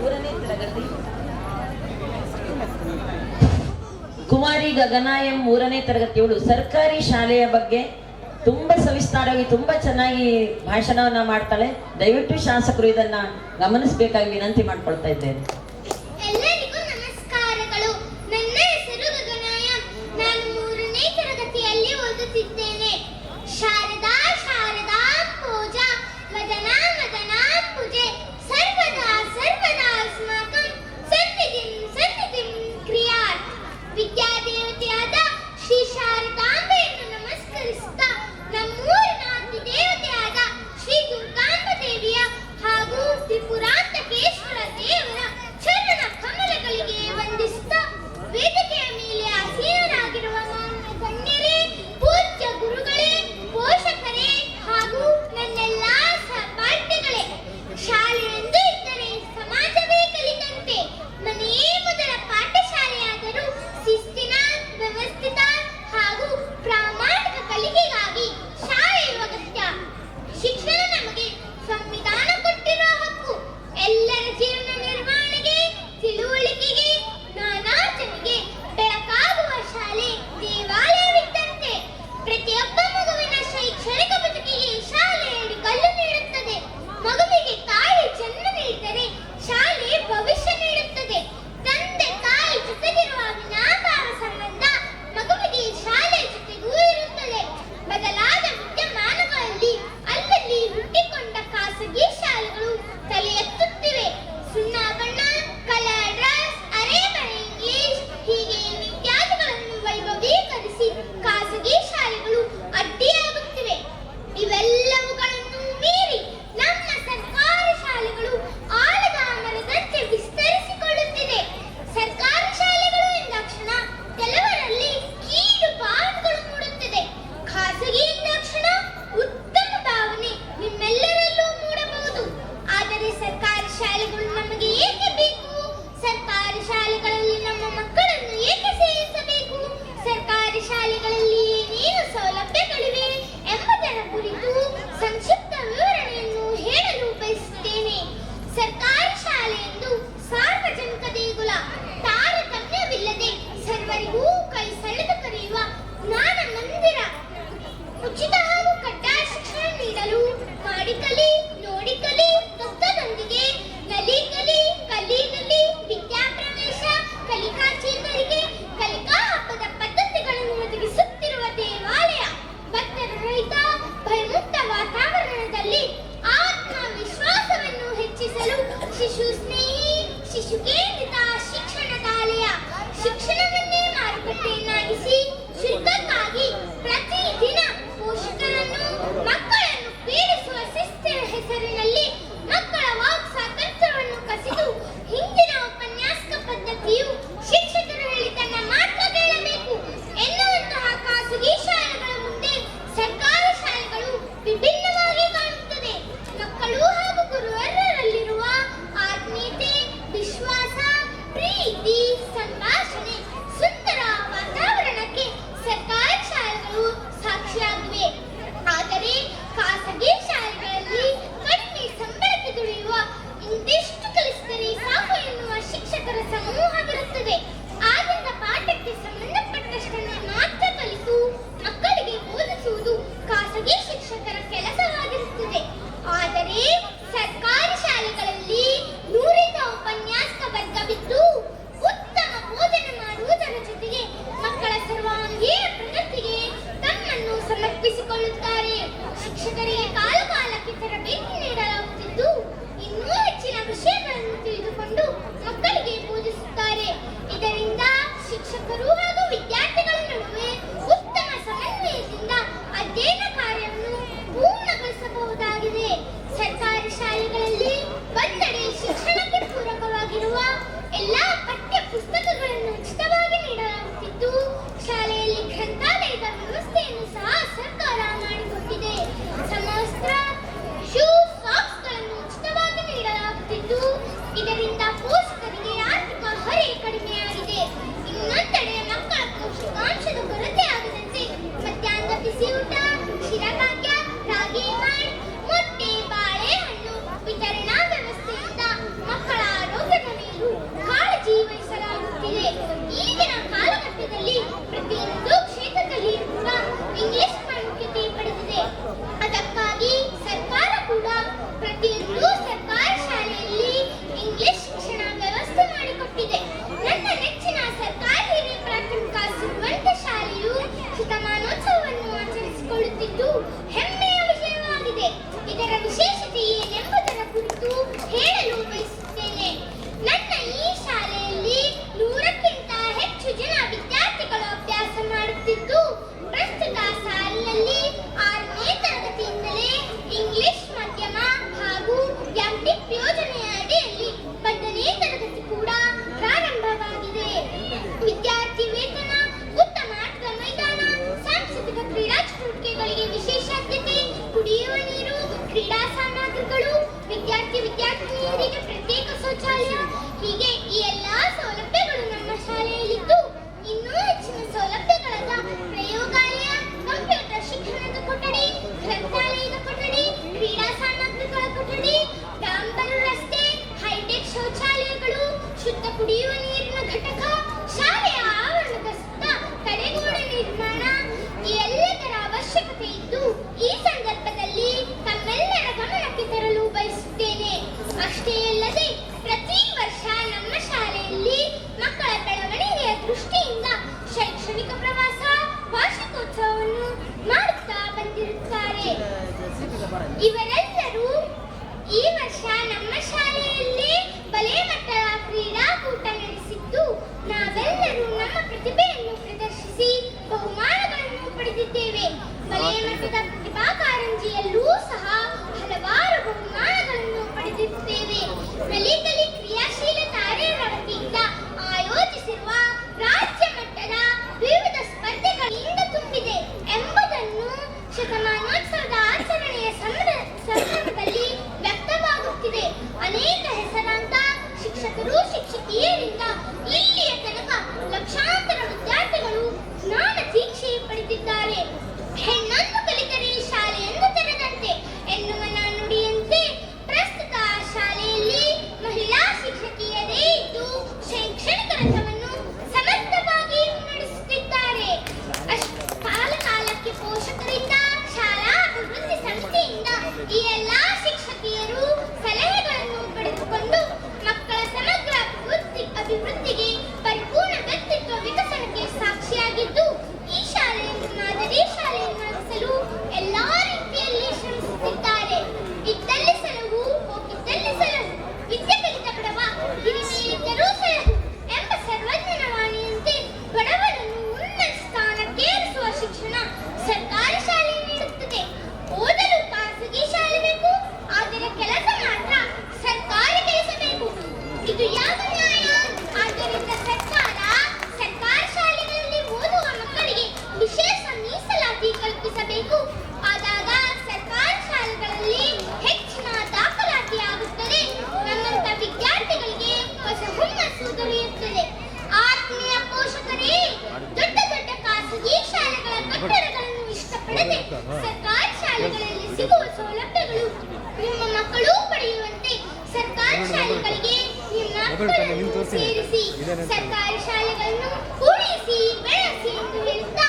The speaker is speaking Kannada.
ಮೂರನೇ ತರಗತಿ ಕುಮಾರಿ ಗಗನಾಯಂ ಮೂರನೇ ತರಗತಿಯವಳು ಸರ್ಕಾರಿ ಶಾಲೆಯ ಬಗ್ಗೆ ತುಂಬಾ ಸವಿಸ್ತಾರವಾಗಿ, ತುಂಬಾ ಚೆನ್ನಾಗಿ ಭಾಷಣವನ್ನ ಮಾಡ್ತಾಳೆ. ದಯವಿಟ್ಟು ಶಾಸಕರು ಇದನ್ನ ಗಮನಿಸಬೇಕಾಗಿ ವಿನಂತಿ ಮಾಡ್ಕೊಳ್ತಾ ಇದ್ದೇನೆ. cerca ಶಿಕ್ಷಕರಿಗೆ y de ¡Feliz ಶಿಕ್ಷಣ ಸರ್ಕಾರಿ ಶಾಲೆ ನೀಡುತ್ತದೆ. ಓದಲು ಖಾಸಗಿ ಶಾಲೆ ಬೇಕು, ಆದರೆ ಕೆಲಸ ಮಾತ್ರ ಸರ್ಕಾರಿ ಕೆಲಸ ಬೇಕು. ಇದು ಯಾವ ನ್ಯಾಯ? ಆದ್ದರಿಂದ ಸರ್ಕಾರ ಸರ್ಕಾರಿ ಶಾಲೆಗಳಲ್ಲಿ ಓದುವ ಮಕ್ಕಳಿಗೆ ವಿಶೇಷ ಮೀಸಲಾತಿ ಕಲ್ಪಿಸಬೇಕು. ನಿಮ್ಮ ಮಕ್ಕಳು ಪಡೆಯುವಂತೆ ಸರ್ಕಾರಿ ಶಾಲೆಗಳಿಗೆ ನಿಮ್ಮ ಸರ್ಕಾರಿ ಶಾಲೆಗಳನ್ನು ಕೂಡಿಸಿ ಬೆಳೆಸಿ ಎಂದು ಹೇಳುತ್ತಾ